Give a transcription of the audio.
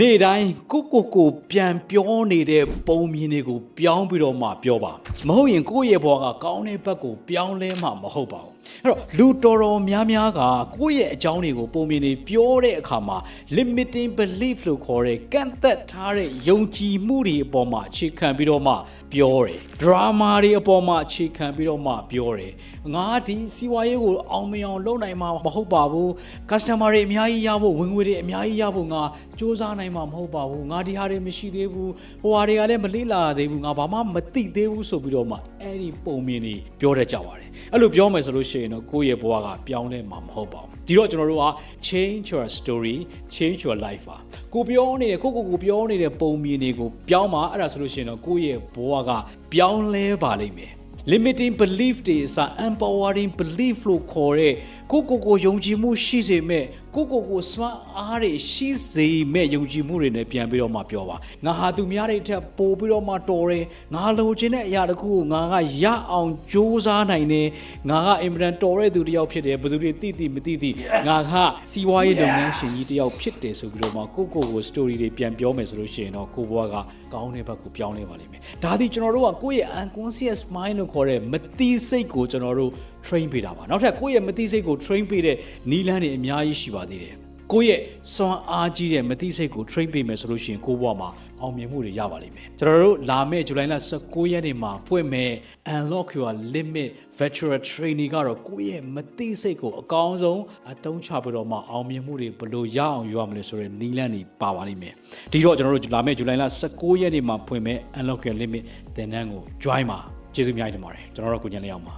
နေ့တိုင်းကိုကိုကိုပြန်ပြောနေတဲ့ပုံမြင်တွေကိုပြောင်းပြီးတော့မှပြောပါမဟုတ်ရင်ကိုယ့်ရဲ့ဘဝကကောင်းတဲ့ဘက်ကိုပြောင်းလဲမှမဟုတ်ပါဘူးအဲ့တော့လူတော်တော်များများကကိုယ့်ရဲ့အကြောင်းတွေကိုပုံမြင်နေပြောတဲ့အခါမှာ limiting belief လို့ခေါ်တဲ့ကန့်သက်ထားတဲ့ယုံကြည်မှုတွေအပေါ်မှာအခြေခံပြီးတော့မှပြောတယ် drama တွေအပေါ်မှာအခြေခံပြီးတော့မှပြောတယ်ငါဒီစီဝါရေးကိုအောင်မြင်အောင်လုပ်နိုင်မှာမဟုတ်ပါဘူး customer တွေအများကြီးရဖို့ဝင်ငွေတွေအများကြီးရဖို့ငါစူးစမ်းနိုင်မှာမဟုတ်ပါဘူးငါဒီဟာတွေမရှိသေးဘူးဟိုဟာတွေကလည်းမလေးလာသေးဘူးငါဘာမှမသိသေးဘူးဆိုပြီးတော့မှအဲ့ဒီပုံမြင်တွေပြောတတ်ကြပါတယ်အဲ့လိုပြောမယ်ဆိုလို့ရှိရင်တော့ကိုယ့်ရဲ့ဘဝကပြောင်းလဲမှာမဟုတ်ပါဘူးဒီတော့ကျွန်တော်တို့က change your story change your life ပါကိုပြောနေတဲ့ကိုကိုကိုပြောနေတဲ့ပုံမြင်တွေကိုပြောင်းမှာအဲ့ဒါဆိုလို့ရှိရင်တော့ကိုယ့်ရဲ့ဘဝကပြောင်းလဲပါလိမ့်မယ် limiting belief တွေအစား empowering belief လို့ခေါ်တဲ့ကိုကိုကိုယုံကြည်မှုရှိစေမဲ့ကိုကိုကိုစွမ်းအားတွေရှိစေမဲ့ယုံကြည်မှုတွေနဲ့ပြန်ပြီးတော့မှပြောပါငါဟာသူများတွေအထက်ပို့ပြီးတော့မှတော်တယ်ငါလိုချင်တဲ့အရာတစ်ခုကိုငါကရအောင်ကြိုးစားနိုင်တယ်ငါကအင်မတန်တော်တဲ့သူတစ်ယောက်ဖြစ်တယ်ဘယ်သူတွေသိသိမသိသိငါကစီးပွားရေးလုပ်ငန်းရှင်ကြီးတစ်ယောက်ဖြစ်တယ်ဆိုပြီးတော့မှကိုကိုကို story တွေပြန်ပြောမယ်ဆိုလို့ရှိရင်တော့ကိုဘွားကကောင်းတဲ့ဘက်ကိုပြောင်းလဲပါလိမ့်မယ်ဒါဒီကျွန်တော်တို့ကကိုယ့်ရဲ့ unconscious mind လို့ခေါ်တဲ့မသိစိတ်ကိုကျွန်တော်တို့ train ပေးတာပါနောက်ထပ်ကိုယ့်ရဲ့မသိစိတ်ကို train ပေးတဲ့နီးလန်းတွေအများကြီးရှိပါသေးတယ်ကိုယ့်ရဲ့စွမ်းအားကြီးတဲ့မသိစိတ်ကို train ပေးမယ်ဆိုလို့ရှိရင်ကိုယ့်ဘဝမှာအောင်မြင်မှုတွေရပါလိမ့်မယ်ကျွန်တော်တို့လာမယ့်ဇူလိုင်လ19ရက်နေ့မှာဖွင့်မဲ့ unlock your limit virtual training ကတော့ကိုယ့်ရဲ့မသိစိတ်ကိုအကောင်းဆုံးအသုံးချပြီးတော့မှအောင်မြင်မှုတွေဘယ်လိုရအောင်ယူရမလဲဆိုတဲ့နီးလန်းတွေပါပါလိမ့်မယ်ဒီတော့ကျွန်တော်တို့လာမယ့်ဇူလိုင်လ19ရက်နေ့မှာဖွင့်မဲ့ unlock your limit သင်တန်းကို join ပါ ကျေးဇူးအများကြီးတင်ပါတယ်ကျွန်တော်တို့ကိုညနေအောင်ပါ